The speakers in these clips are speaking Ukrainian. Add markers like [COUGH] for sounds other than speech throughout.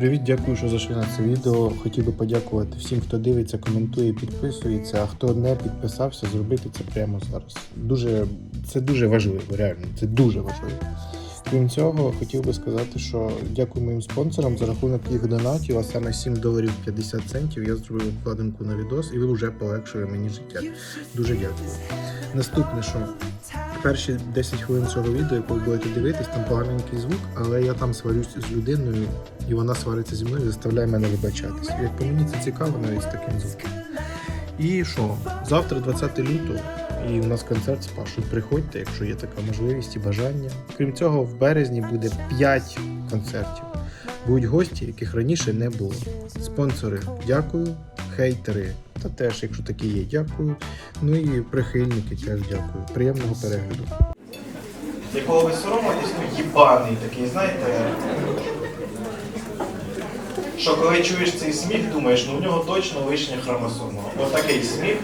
Привіт, дякую, що зайшли на це відео. Хотів би подякувати всім, хто дивиться, коментує, підписується. А хто не підписався, зробити це прямо зараз. Дуже це дуже важливо, реально. Це дуже важливо. Крім цього, хотів би сказати, що дякую моїм спонсорам за рахунок їх донатів, а саме 7 доларів 50 центів. Я зробив обкладинку на відос і ви вже полегшує мені життя. Дуже дякую. Наступне, що перші 10 хвилин цього відео, яку ви будете дивитись, там поганенький звук, але я там сварюсь з людиною, і вона свариться зі мною і заставляє мене вибачатись. Як по мені це цікаво навіть з таким звуком. І що? Завтра 20 лютого, і у нас концерт з Пашою. Приходьте, якщо є така можливість і бажання. Крім цього, в березні буде 5 концертів. Будуть гості, яких раніше не було. Спонсори, дякую, хейтери. Та теж, якщо такі є, дякую. Ну і прихильники теж дякую. Приємного перегляду. якого ви соромитесь, ну їбаний такий, знаєте. Що коли чуєш цей сміх, думаєш, ну в нього точно лишня хромосома. Ось такий сміх,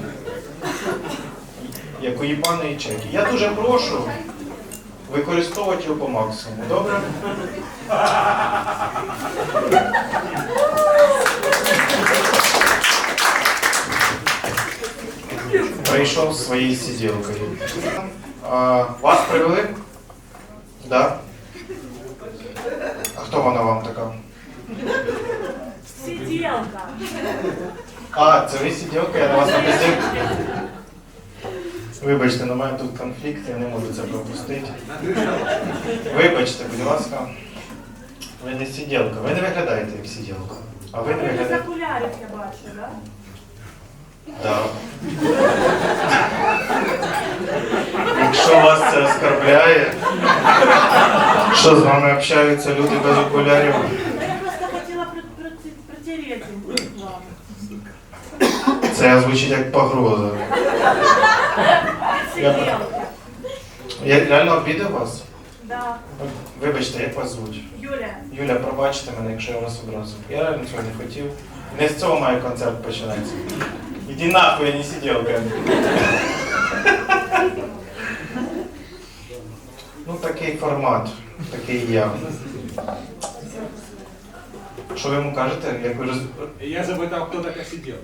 як у їбаної чеки. Я дуже прошу використовувати його по максимуму. Добре? Прийшов зі своєю сиділкою. А, вас привели? Да? А хто вона вам така? Сиделка. А, це ви сиділка, я на вас напустив. Вибачте, на мене тут конфлікт, я не можу це пропустити. Вибачте, будь ласка. Ви не сиділка, ви не виглядаєте як сиділка. А ви не виглядаєте. окулярів, я бачу, да? Так. Якщо вас це оскорбляє, що з вами общаються люди без окулярів? Я просто хотіла при- при- вам. Це звучить як погроза. Я- реально обідав вас? Да. Вибачте, як вас звуть? Юля. Юля, пробачте мене, якщо я вас образив. Я реально цього не хотів. Не з цього має концерт починається. Іди нахуй, я не сиділка. Ну такий формат, такий я. Що ви йому кажете? Як ви роз... Я запитав, хто така сиделка.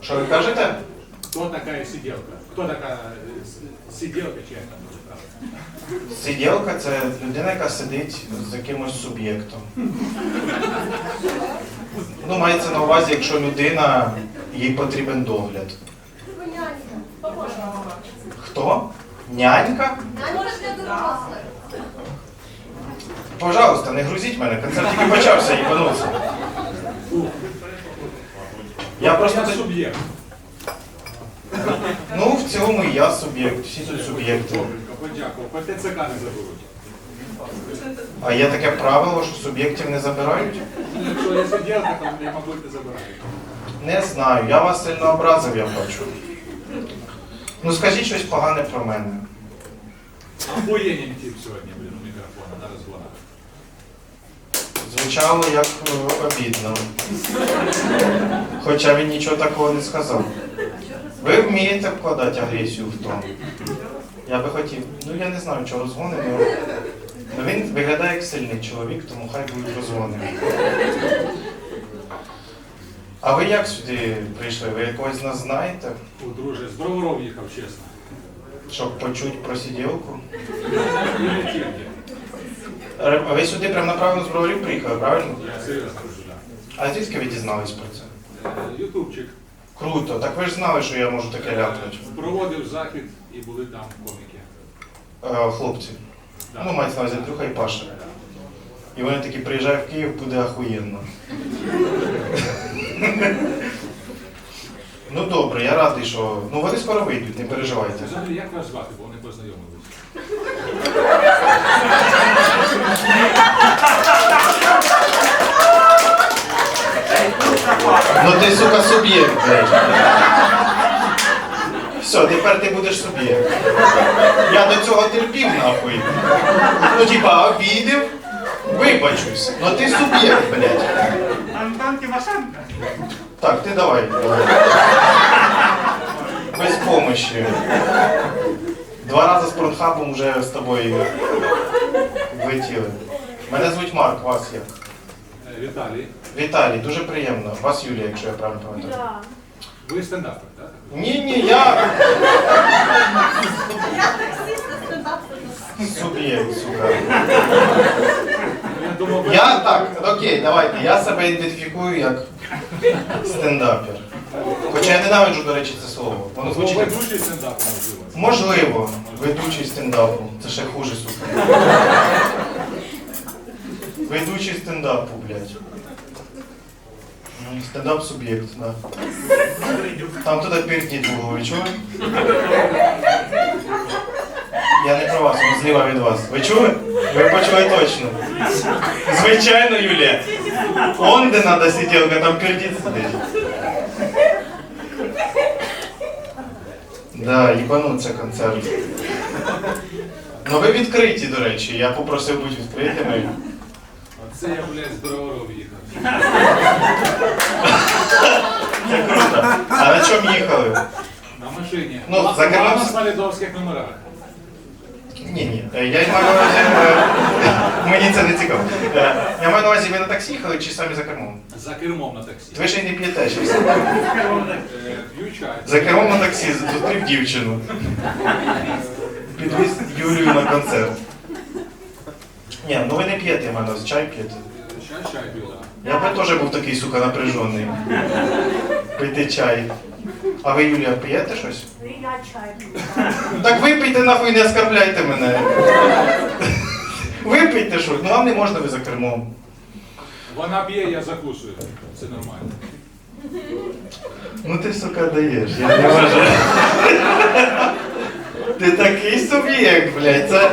Що ви кажете? Хто така сиделка? Хто така е, с- сиделка, чи як там? Сиділка це людина, яка сидить з якимось суб'єктом. Ну, мається на увазі, якщо людина, їй потрібен догляд. Хто? Нянька? Пожалуйста, не грузіть мене, концерт тільки почався, їбануться. Я просто. Суб'єкт. Ну, в цілому і я суб'єкт, всі тут суб'єкти. Подякував. По ТЦК не заберуть. А є таке правило, що суб'єктів не забирають? Якщо я сиделка, то не мабуть не забирають. Не знаю, я вас сильно образив, я бачу. Ну скажіть щось погане про мене. Охуєнний тип сьогодні, блін, у мікрофона на розгонах. Звучало як е, обідно. Хоча він нічого такого не сказав. Ви вмієте вкладати агресію в тон. Я би хотів. Ну я не знаю, чого розгони, але ну, він виглядає як сильний чоловік, тому хай будуть розгони. А ви як сюди прийшли? Ви якогось з нас знаєте? О, друже, з Броваров їхав, чесно. Щоб почути про сиділку? Ви сюди прямо направлено з броварів приїхали, правильно? Я серйозно кажу, так. А звідки ви дізнались про це? Е, Ютубчик Круто, так ви ж знали, що я можу таке ляпнути. проводив захід і були там коміки. Е, хлопці. Да. Ну, мається на увазі Андрюха і Паша. І вони такі приїжджають в Київ, буде ахуєнно. ну добре, я радий, що. Ну вони скоро вийдуть, не переживайте. Взагалі, як вас звати, бо вони познайомилися? Ти, сука, суб'єкт, блядь. Все, тепер ти будеш суб'єкт. Я до цього терпів, нахуй. Ну, типа, обідив, вибачусь. Ну ти суб'єкт, блядь. Антон Тимошенко. Так, ти давай. Без помощи. Два рази з порнхабом вже з тобою влетіли. Мене звуть Марк, вас як? Е, Виталий, Віталій, дуже приємно. Вас Юлія, якщо я правильно пам'ятаю. Да. вы стендапер, да? Ні, ні, я. Суб'єкт, сука. Я думал, вы... Я так, окей, давайте. Я себе ідентифікую як стендапер. Хоча я ненавиджу, до речі, це слово. Воно Ну, звучить. вы як- ведущий стендапа, можливо. Можливо, ведучий стендапу. Це ще хуже, сука. Ведучий стендапу, блядь. Ну, Стендап суб'єкт, да. Там туди пердіть було, ви чули? Я не про вас, він зліва від вас. Ви чули? Ви почули точно. Звичайно, Юлія. Он де надо сиділка, там пердіть сидить. Да, їбануться концерт. Ну ви відкриті, до речі. Я попросив бути відкритими. Оце я, блядь, з Броваров їхав. Це круто. А на чому їхали? На машині. Ну, Ма- за кермом Мама на лідовських номерах. Ні, ні. Е, Я маю на увазі. е, [LAUGHS] Мені це не цікаво. Е, Я маю на увазі, ви на таксі їхали чи самі за кермом? За кермом на таксі. Ви ще й не п'єте щось. Е, П'ю чай. За кермом на таксі зустрів дівчину. Підвіз Юлію на концерт. Ні, ну ви не п'єте, я маю на увазі, чай п'єте. Чай, чай п'ю. Я би теж був такий, сука, напряжений. Пити чай. А ви, Юлія, п'єте щось? Ну я чай. Так випийте нахуй, не оскорбляйте мене. Випийте щось, ну вам не можна ви за кермом. Вона б'є, я закусую. Це нормально. Ну ти, сука, даєш, я не вважаю. Ти такий суб'єкт, блядь, це.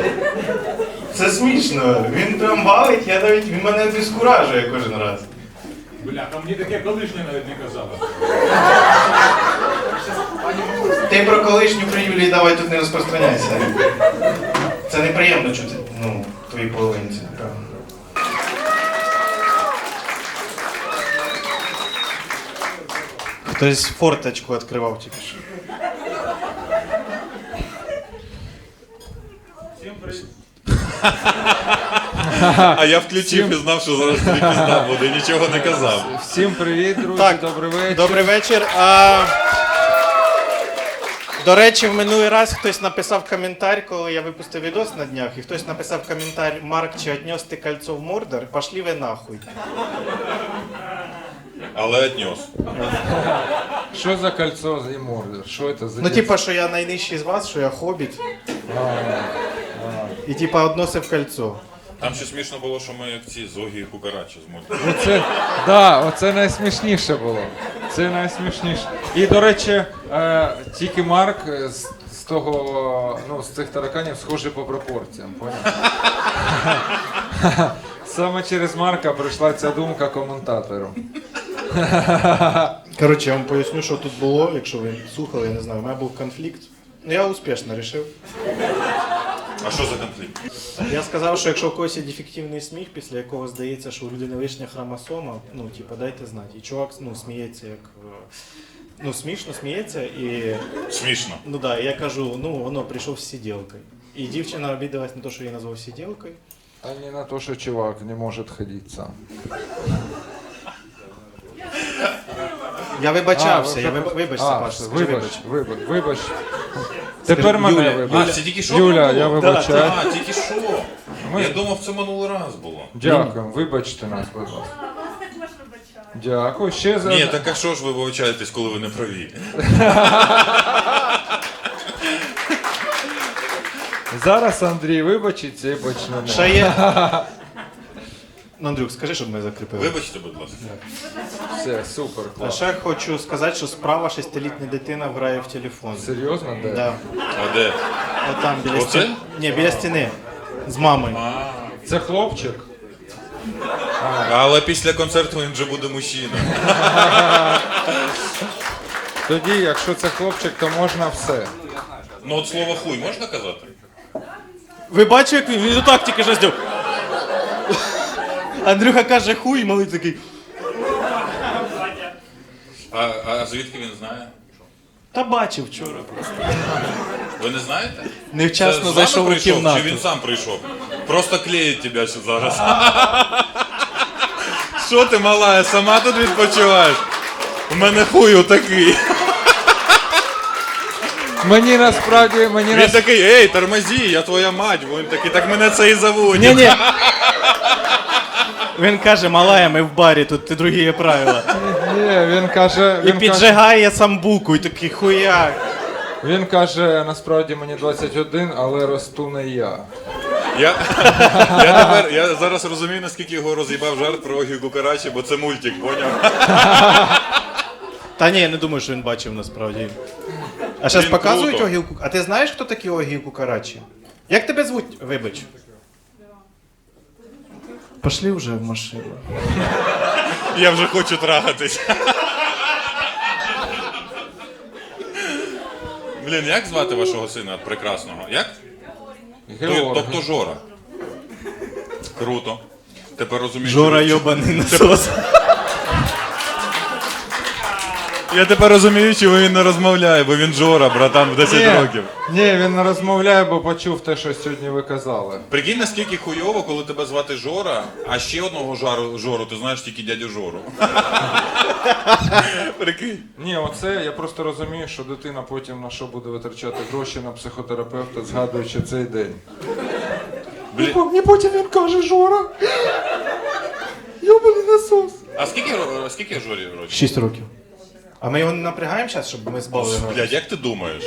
Це смішно. Він прям валить, я навіть він мене обескуражує кожен раз. Бля, там мені таке колишнє навіть не казала. Ти про колишню при Юлії давай тут не розпространяйся. Це неприємно чути, ну, твої половинці, правда. Хтось форточку відкривав тільки що. А я включив і знав, що зараз тобі пізда буде, нічого не казав. Всім привіт, друзі, Так, добрий вечір. Добрий вечір. А... До речі, в минулий раз хтось написав коментар, коли я випустив відос на днях, і хтось написав коментар Марк, чи отнес ти кольцо в Мордор? Пошли ви нахуй. Але отнес. Що за кольцо за мордер? Що це за Ну, типа, що я найнижчий з вас, що я хобіт. І типа односив кольцо. Там ще смішно було, що ми як ці зогі і кукарачі з мультика. Оце, да, оце найсмішніше було. Це найсмішніше. І, до речі, е, тільки Марк з, з того, ну, з цих тараканів схожий по пропорціям, поняв? Саме через Марка прийшла ця думка коментатору. Коротше, я вам поясню, що тут було, якщо ви слухали, я не знаю, у мене був конфлікт. Ну, я успішно вирішив. А що за конфлікт? Я сказав, що якщо у когось є дефективний сміх, після якого здається, що у людини лишня хромосома, ну, типа, дайте знати. І чувак ну, сміється як. е, Ну, смішно сміється, і Смішно. ну да, я кажу, ну воно прийшов з сиділкою. І дівчина обідалась на те, що я назвав сиділкою. А не на то, що чувак не може ходити сам. Я вибачався, я ви- виб... вибачся, Паш, скажи вибач, вибач. вибач, вибач. Тепер мене Юля, вибач. Це тільки що Юля, було? я вибачаю. А, тільки що? Ми- Я думав, це минулий раз було. Дякую, вибачте нас, будь ласка. А вас також вибачаю. Дякую. Ще за Ні, так а що ж ви вибачаєтесь, коли ви не праві? [LAUGHS] зараз Андрій вибачиться і почнемо. Ще є. Ну, Андрюк, скажи, щоб ми закріпили. Вибачте, будь ласка. Все, супер, А клас. ще хочу сказати, що справа шестилітня дитина грає в телефон. Серйозно, де? Да. А де? От там біля Оце? стіни. Ні, біля стіни. З мамою. А, Це хлопчик? але після концерту він вже буде мужчина. [LAUGHS] Тоді, якщо це хлопчик, то можна все. Ну от слово хуй можна казати? Ви бачите, як він, він отак тільки що зробив. Андрюха каже хуй, малий такий. А, а звідки він знає? Та бачив вчора просто. Ви не знаєте? Невчасно Це з вами зайшов у прийшов, кімнату. Чи він сам прийшов? Просто клеїть тебе ще зараз. Що ти мала, сама тут відпочиваєш? У мене хуй такий. Мені насправді, мені Він нас... такий, ей, тормозі, я твоя мать. Він такий, так мене це і заводить. Ні, ні. Він каже, малая, ми в барі, тут ти другі правила. Ні, він каже, І він каже, піджигає самбуку, і такий хуяк. він каже, насправді мені 21, але росту не я. Я, я, тепер, я зараз розумію, наскільки його роз'їбав жарт про Огі Кукарачі, бо це мультик, поняв? Та ні, я не думаю, що він бачив насправді. А зараз показують круто. Огіл А ти знаєш, хто такі Огіл Кукарачі? Як тебе звуть? Вибач. Пошли вже в машину. Я вже хочу трахатись. Блін, як звати вашого сина прекрасного? Як? Георг. Тобто Жора. Круто. Тепер розумію. Жора йобаний насос. Я тепер розумію, чому він не розмовляє, бо він Жора, братан, в 10 років. ні, він не розмовляє, бо почув те, що сьогодні ви казали. Прикинь, наскільки хуйово, коли тебе звати Жора, а ще одного жару, Жору, ти знаєш тільки дядю Жору. [LAUGHS] Прикинь. Ні, оце я просто розумію, що дитина потім на що буде витрачати гроші на психотерапевта, згадуючи цей день. Блін. І потім він каже, Жора. Йобаний насос. А скільки, ро- скільки Жорі років? Шість років. А ми його не напрягаємо зараз, щоб ми збавили його? Блядь, як ти думаєш?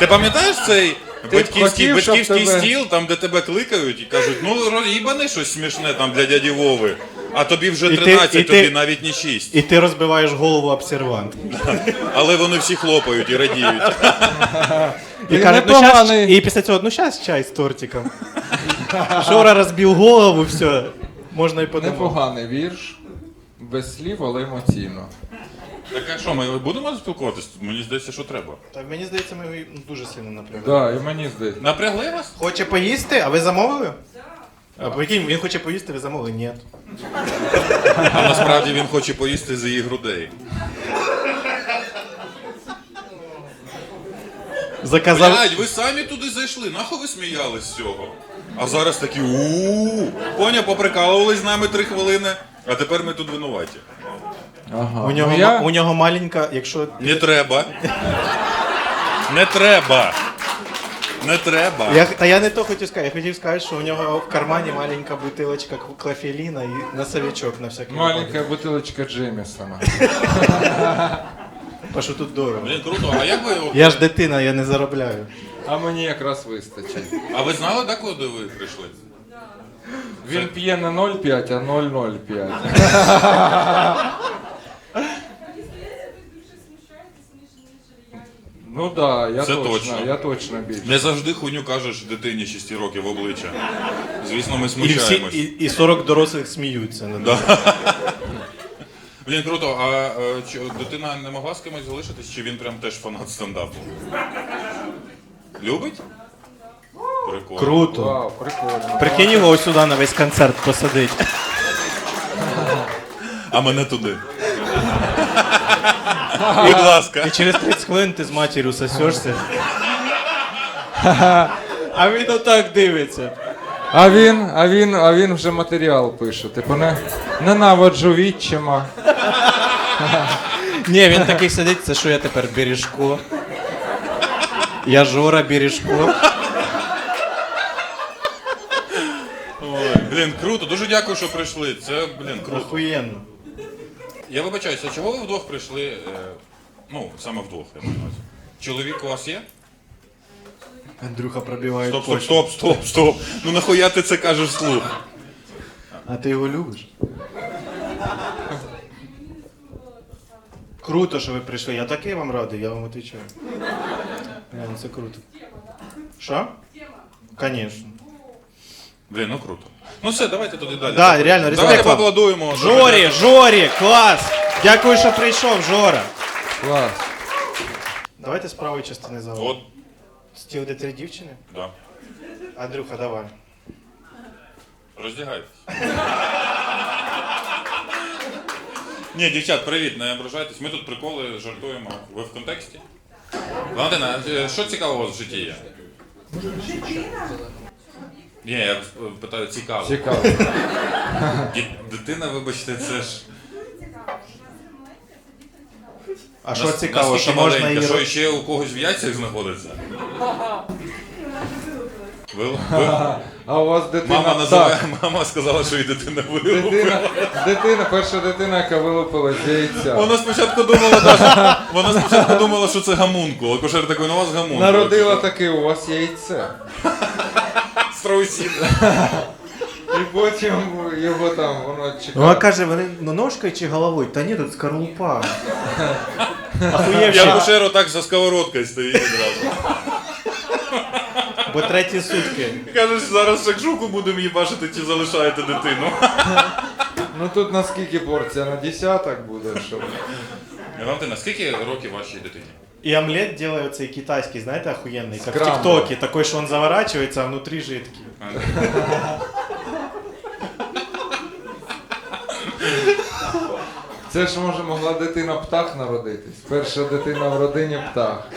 Ти пам'ятаєш цей Ти батьківський, хотів, щоб батьківський тебе- стіл, там, де тебе кликають і кажуть, ну роз'їбани щось смішне там для дяді Вови, а тобі вже І ти- 13, і тобі ти- навіть не 6. І ти розбиваєш голову обсервант. [LAUGHS] Але вони всі хлопають і радіють. І Він каже, ну непоганий. щас, і після цього, ну зараз чай з тортиком. [LAUGHS] Жора розбив голову, все. Можна і подумати. Непоганий вірш, без слів, але емоційно. Так а що, ми будемо спілкуватись? Мені здається, що треба. Так мені здається, ми його дуже сильно напрягли. Так, і мені здається. Напрягли вас? Хоче поїсти, а ви замовили? А прикинь, він хоче поїсти, ви замовили? Ні. А насправді він хоче поїсти з її грудей. Заказав. Блядь, ви самі туди зайшли, нахуй ви сміялись з цього? А зараз такі у Поня, поприкалувались з нами три хвилини, а тепер ми тут винуваті. Ага. У нього, Ну, я... у нього маленька, якщо. Не треба. Не треба. Не треба. Я, та я не то хотів сказати, я хотів сказати, що у нього в кармані маленька бутилочка к- клафеліна і носовичок на всякий Маленька бутилочка Джеймісона. випадок. [LAUGHS] Бо що тут дорого. Блін, круто. А як ви от- Я ж дитина, я не заробляю. А мені якраз вистачить. А ви знали, де куди ви прийшли? Він п'є не 0,5, а 0,05. [LAUGHS] Ну так, да, я Це точно, точно. я точно більше. Не завжди хуйню кажеш дитині 6 років в обличчя. Звісно, ми І, всі, смущаємось. і, і 40 дорослих сміються. над ним. [LAUGHS] Блін, круто, а е, чи дитина не могла з кимось залишитись, чи він прям теж фанат стендапу? Любить? Прикольно. Круто. Вау, прикольно. Прикинь його ось сюди на весь концерт посадить. А мене туди. [LAUGHS] Будь ласка. І через 30 хвилин ти з матір'ю сосешся. А він отак дивиться. А він, а він, а він вже матеріал пише. Типу не ненавиджу відчима. Ні, він такий сидить, це що я тепер бережко. Я Жора бережко. Блін, круто, дуже дякую, що прийшли. Це, блін, круто. Охуєнно. Я вибачаюся, чого ви вдвох прийшли? е, Ну, саме вдвох, я маю на увазі. Чоловік у вас є? Андрюха пробиває Стоп, стоп, почву. стоп, стоп, стоп. Ну нахуя ти це кажеш вслух? А ти його любиш? Круто, що ви прийшли. Я такий вам радий, я вам відповідаю. Реально, це круто. Що? Звісно. Блін, ну круто. Ну все, давайте туди далі. Да, реально, респект Давайте вам. поаплодуємо. Жорі, Жорі, клас! Дякую, що прийшов, Жора. Клас. Давайте з правої частини залу. От, Стіл де три дівчини. да. Андрюха, давай. Роздягайтесь. Ні, дівчат, привіт, не ображайтесь. Ми тут приколи жартуємо. Ви в контексті? Валентина, е, що цікавого у вас в житті є? Ні, я питаю, цікаво. Цікаво. [LAUGHS] Дитина, вибачте, це ж. А що Нас- цікаво, наскільки що можна маленька, її що ще у когось в яйцях знаходиться? Ви, ви, [LAUGHS] А у вас дитина. мама, називає, так, мама сказала, що і дитина вилупила. дитина, дитина, перша дитина, яка вилупила з яйця. Вона спочатку думала, даже, вона спочатку думала, що це гамункул. Акушер такий, ну у вас гамункул. Народила таки, у вас яйце. Страусін. І потім його там воно Вона чекає. каже, вони ну, ножкою чи головою? Та ні, тут скорлупа. Я акушер отак за сковородкою стоїть одразу. бо треті сутки. Кажеш, зараз шакшуку будемо їбашити чи залишаєте дитину. Ну тут на скільки порція? На десяток буде, щоб. Валентина, скільки років вашій дитині? І омлет делає цей китайський, знаєте, охуєнний, як в Скрамбл. ТикТоке, такой, що він заворачується, а внутрі жидкий. Це ж може могла дитина птах народитись. Перша дитина в родині птах.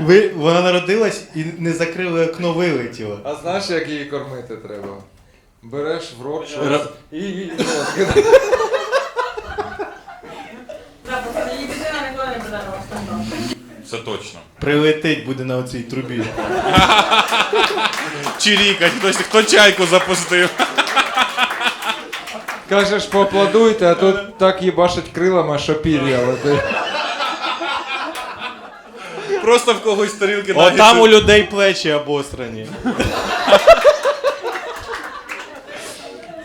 Ви, вона народилась і не закрили окно, вилетіло. А знаєш, як її кормити треба? Береш в рот щось і, і, і от. Да, просто її дитина ніколи не буде розповідати. Це точно. Прилетить буде на оцій трубі. [LAUGHS] Чирікать, хтось, хто чайку запустив. [LAUGHS] Кажеш, поаплодуйте, а тут так їбашить крилами, що пір'я летить. Просто в когось тарілки О, там у людей плечі обострані. [LAUGHS]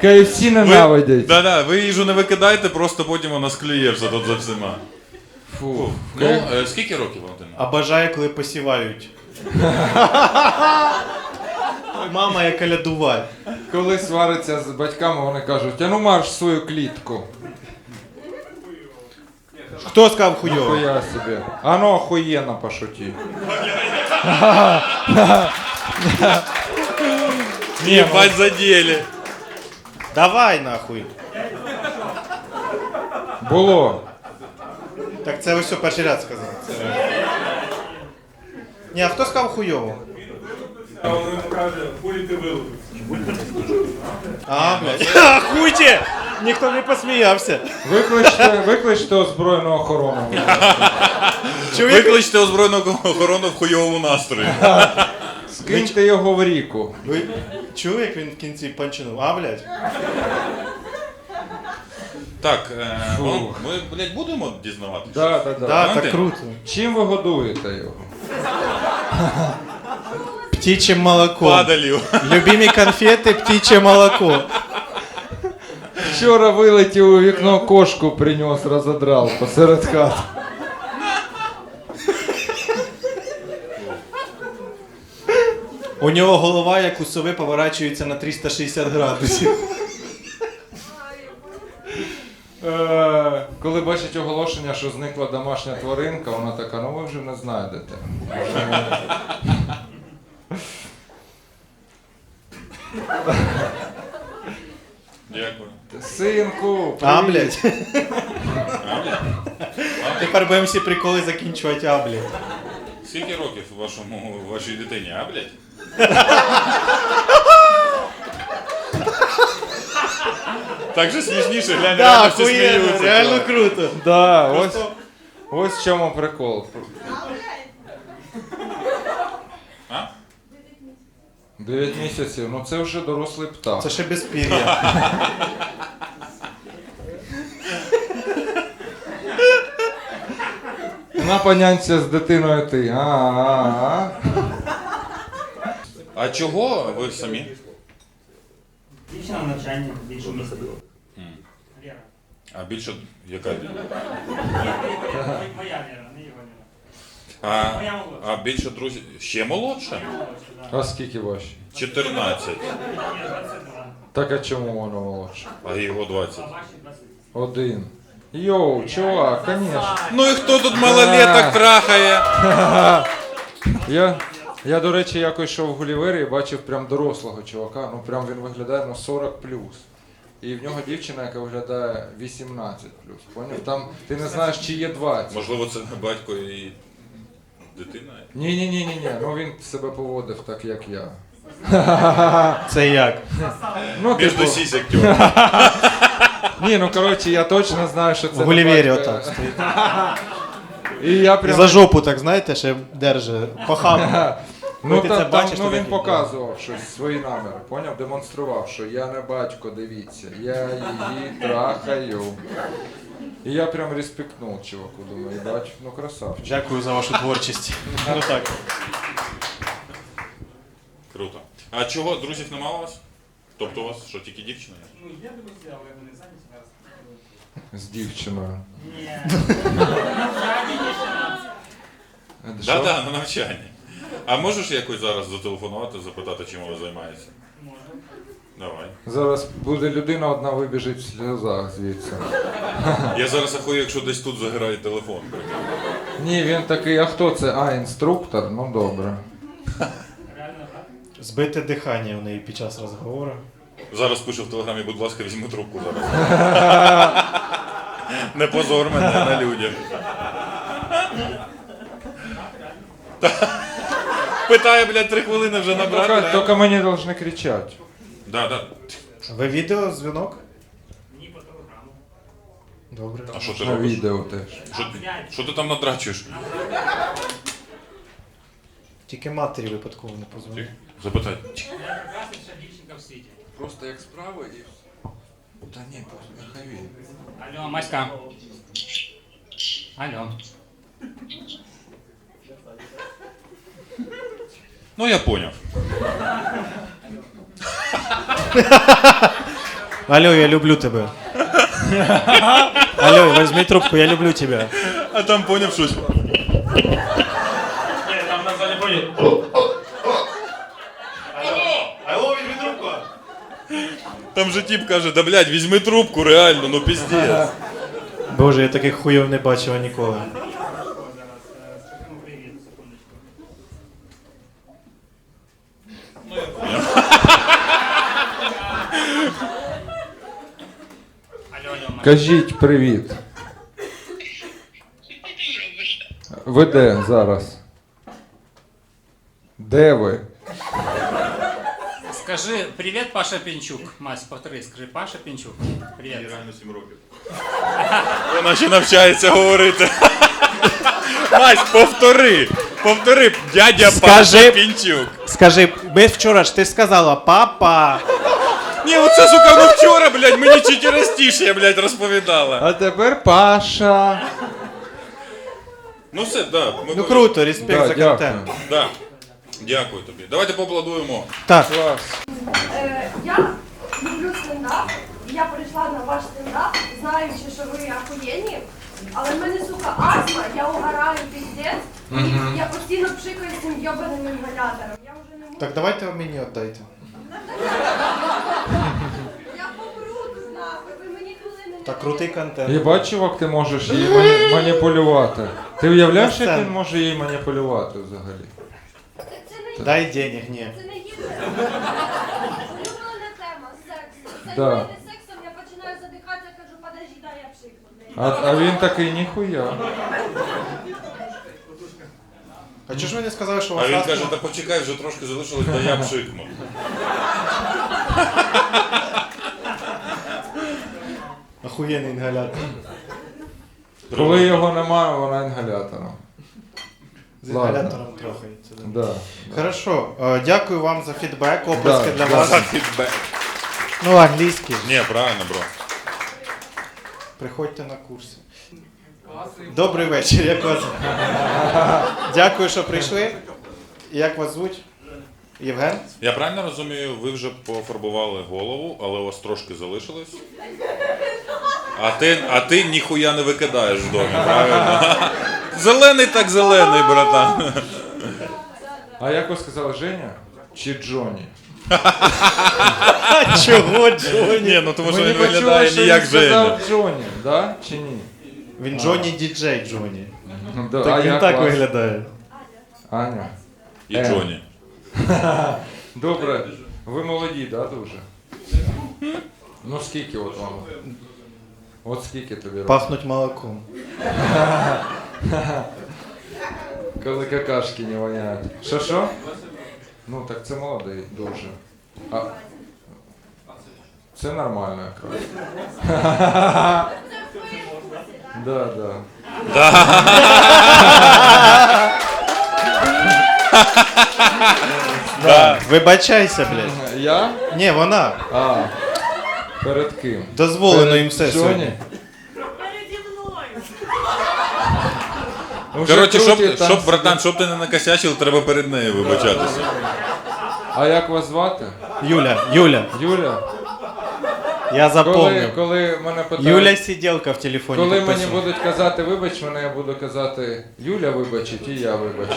KFC ненавидять. Да-да, ви їжу не викидайте, просто потім вона склює все тут за всіма. Фу. Ну, е, скільки років Валентина? А бажає, коли посівають. [LAUGHS] Мама, яка лядувай. Коли свариться з батьками, вони кажуть, а ну марш свою клітку. Хто сказав хуйово? Хуя собі. А ну охуєнно пошуті. [LAUGHS] Єбать заділі. Давай нахуй. Було. Так це ось все перший ряд сказав. Це... Ні, а хто сказав хуйово? А він каже, хуй ти вилупив. А, блядь. [LAUGHS] А, хуйте! Ніхто не посміявся. Викличте, викличте озброєну охорону. [LAUGHS] Чоловік, Викличте озброєну охорону в хуйовому настрої. [LAUGHS] Скиньте його в ріку. ви чули, як він в кінці панчинув? А, блядь? Так, е, Фу. ми, блядь, будемо дізнаватися? Да, да, да. Да, так круто. Чим ви годуєте його? Птіче молоко. Падалів. Любимі конфети, птіче молоко. Вчора вилетів у вікно кошку принес, розодрав посеред хати. У нього голова, як у сови, поворачується на 360 градусів. Е, Коли бачить оголошення, що зникла домашня тваринка, вона така, ну ви вже не знайдете. Дякую. Синку, А, блядь. Тепер будемо всі приколи закінчувати, а, блядь. Скільки років вашому, вашій дитині, а, блядь? Так же смішніше, глянь, Да, реально всі охуєнно, сміються. реально круто. Да, ось, ось в чому прикол. А? 9 місяців, ну це вже дорослий птах. Це ще без пір'я. На панянця з дитиною ти. А, а, а. А чого ви самі? Дівчина в навчанні більше місяця. А більше яка? Моя Віра, не його Віра. А, Моя молодша. а більше друзів. Ще молодша? Молодша, да. А скільки ваші? 14, Ні, 22. Так а чому воно молодше? а його 20. А ваші 20. Один. Йоу, чувак, конечно. Ну і хто тут малолеток трахає? [LAUGHS] Я, я, до речі, якось йшов в Гулівері і бачив прям дорослого чувака. Ну прям він виглядає на 40 І в нього дівчина, яка виглядає 18 Поняв? Там ти не знаєш, чи є 20. Можливо, це батько і дитина? Ні, ні, ні, ні, ні. Ну він себе поводив так, як я. [LAUGHS] Це як? Ну, Між типу, тьор. [LAUGHS] ні, ну коротше, я точно знаю, що це. В не Гулівері батько. отак стоїть. [LAUGHS] І я І прям. за жопу так, знаєте, ще держи. Похабно. Ну, ти та, це там, бачиш, ну він показував щось, свої наміри, поняв? Демонстрував, що я не батько, дивіться, я її трахаю. І я прям респектнув чуваку, думаю, бач, ну красавчик. Дякую за вашу творчість. [LAUGHS] Ну так. Круто. А чого, друзів нема у вас? Тобто у вас що, тільки дівчина є? Ну, сделал, я бы не занят зараз. З дівчиною. Ні. Навчання є так, на навчанні. А можеш якось зараз зателефонувати, запитати, чим ви займаєтеся? Може. Давай. Зараз буде людина одна вибіжить в сльозах звідси. Я зараз ахую, якщо десь тут заграє телефон. Ні, він такий, а хто це? А, інструктор? Ну добре. Збите дихання у неї під час розговору. Зараз пише в телеграмі, будь ласка, візьми трубку зараз. Не позор мене на людях. Питає, блядь, три хвилини вже набрати. Тільки, реально. тільки мені повинні кричати. Да, да. Ви відео дзвінок? Ні, по телеграму. Добре. А що ти На робиш? відео теж. Що, що ти там надрачуєш? Тільки матері випадково не позвонив. Запитай. Я прекрасніша дівчинка в світі. Просто як справи і. Та ні, нехай він. Алло, Маська. Алло. Ну я поняв. Алло, я люблю тебе. Алло, возьми трубку, я люблю тебя. А там поняв щось. Там на залі поїде. Алло, візьми трубку. Там же тип каже, да блядь, візьми трубку, реально, ну піздець. Боже, я таких хуйов не бачила ніколи. Кажіть привіт. Ви де зараз? Де ви? Скажи привіт, Паша Пінчук. Мась, повтори, скажи Паша Пінчук. Привіт. реально 7 років. [LAUGHS] Вона ще навчається говорити. [LAUGHS] Мась, повтори. Повтори, дядя Скажи. Паша Пінчук. Скажи, ми вчора ж ти сказала папа. Ні, оце, сука, ну вчора, блядь, мені чотиростіше, блядь, розповідала. А тепер Паша. Ну все, да. Ми Ну круто, респект Да, за дякую. контент. Да. Дякую тобі. Давайте поаплодуємо. Так, Клас. Е, Я люблю стендап, і я прийшла на ваш стендап, знаючи, що ви ахуєнні, але в мене, сука, астма, я угораю піздець, і я постійно пшикаю цим йобаним інгалятором. Я вже не можу. так давайте мені віддайте. Я ви мені не Так крутий контент. Я бачив, як ти можеш її мані- маніпулювати. Ти уявляєш, як він може її маніпулювати взагалі? Це, це не Дай денег, ні. це не гідно. Улюблена тема секс. Да. Сексом, я починаю задихатися, кажу, подожди, дай я пшикну. А, а він такий ніхуя. А чого ж ви не сказали, що у А вас він астма? каже, та почекай, вже трошки залишилось, да я пшикну. [LAUGHS] Охуєнний інгалятор. Коли його немає, вона інгалятором. З Ладно. інгалятором трохається. Да. Да. Хорошо, е, дякую вам за фідбек, оплески Да, для да. вас. За фідбек. Ну, англійський. Ні, правильно, бро. Приходьте на курси. Добрий вечір, як вас? Дякую, що прийшли. Як вас звуть? Євген? Я правильно розумію, ви вже пофарбували голову, але у вас трошки залишилось. А ти, а ти ніхуя не викидаєш в домі, правильно? Зелений так зелений, братан. А як ви сказали, Женя? Чи Джоні? [LAUGHS] Чого, Джоні? Ні, ну тому що він виглядає почулось, що не як він Женя. Джоні, да? Чи ні? Він Джоні діджей Джоні. Да, Так а він так вас? виглядає. Аня. І Е. Джоні. [LAUGHS] Добре. Ви молоді, да, дуже? Ну скільки от вам? От скільки тобі років? Пахнуть молоком. [LAUGHS] Коли какашки не воняють. Що що? Ну так це молодий дуже. А, це нормально якраз. [LAUGHS] Да, да. [LAUGHS] Да. Вибачайся, блядь. Я? Ні, вона. А. Перед ким? Дозволено їм все Джоні? сьогодні. Переді мною. Вже Коротше, щоб, щоб, братан, щоб ти не накосячив, треба перед нею вибачатися. А як вас звати? Юля, Юля, Юля? я Коли, запомнив. коли мене питають, Юля сиділка в телефоні. коли мені підписана. будуть казати вибач мене, я буду казати Юля вибачить і я вибачу.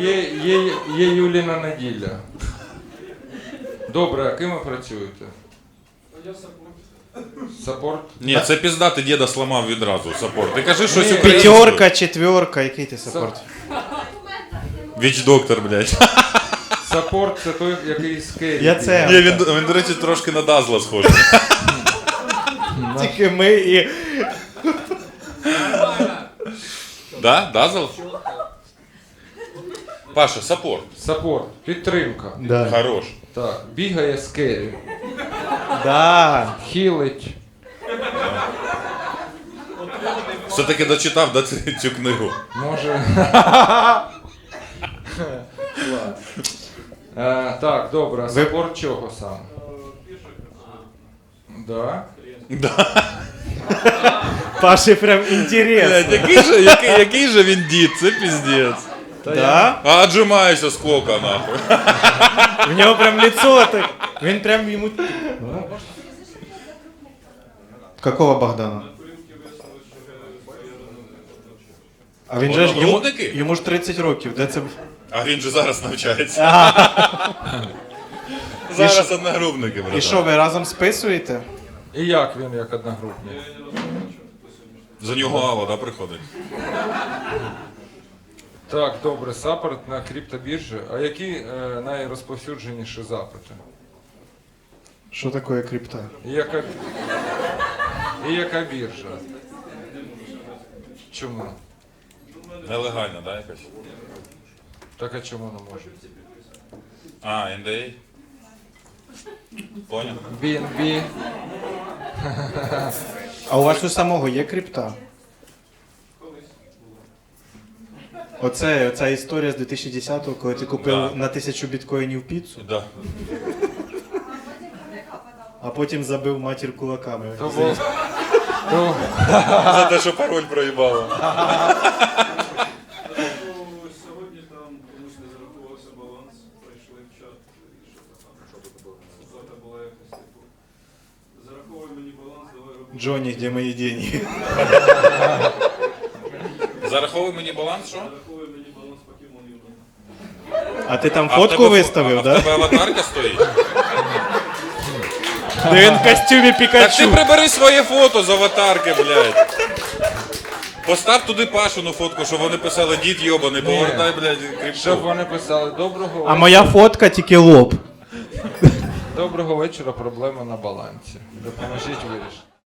є, є, є Юліна неділя. Добре, а ким ви працюєте? Саппорт. Ні, це пізда, ти діда сламав відразу саппорт. Ти кажи щось Ні. українською. П'ятерка, четверка, який ти саппорт? Віч-доктор, блядь. Саппорт це той, який з. Я це. Ні, він, він, до речі, трошки на Дазла схожий. [LAUGHS] Тільки ми і. Да? Дазл? Паша, саппорт. Саппорт. Підтримка. Да. Хорош. Так. Бігає з Керрі. Да. Хілить. Все-таки дочитав да, цю, цю книгу. Може. [LAUGHS] Е, так, добре. А саппорт чого сам? Да. Паші прям Блядь, інтересно. який же, який, який же він дід, це піздець. Да? А отжимайся, скока, нахуй. В нього прям лицо так. Він прям йому. Какого Богдана? А він же ж йому, Одногрупники? йому ж 30 років, де це. А він же зараз навчається. [LAUGHS] Зараз одногрупники, братан. І що, ви разом списуєте? І як він як одногрупник? За нього Алла, да, приходить. Так, добре, саппорт на криптобіржі. А які е, найрозповсюдженіші запити? Що таке крипта? І яка, і яка біржа? Чому? Нелегально, да, якось? Так а чому не може? А, НДА? Понял? BNB. А у вас у самого є крипта? Оце, оця історія з 2010-го, коли ти купив Да. на тисячу біткоїнів піцу, Да. а потім забив матір кулаками. То був, то, [LAUGHS] За те, що пароль проїбало. [LAUGHS] Сьогодні там комусь не зарахувався баланс, прийшли в чат і що то там. Зарплата була якось типу. Зараховуй мені баланс, давай Джонні, мої деньги? Зараховуй мені баланс, що? Зараховуй мені баланс покемонів. А ти там фотку виставив, да? в тебе аватарка стоїть? Де він в костюмі Так ти Пікачу. прибери своє фото з аватарки, блядь. Постав туди Пашину фотку, щоб вони писали дід йобаний, повертай, блядь, щоб вони писали доброго, А моя фотка тільки лоб. доброго вечора, проблема на балансі. Допоможіть вирішити.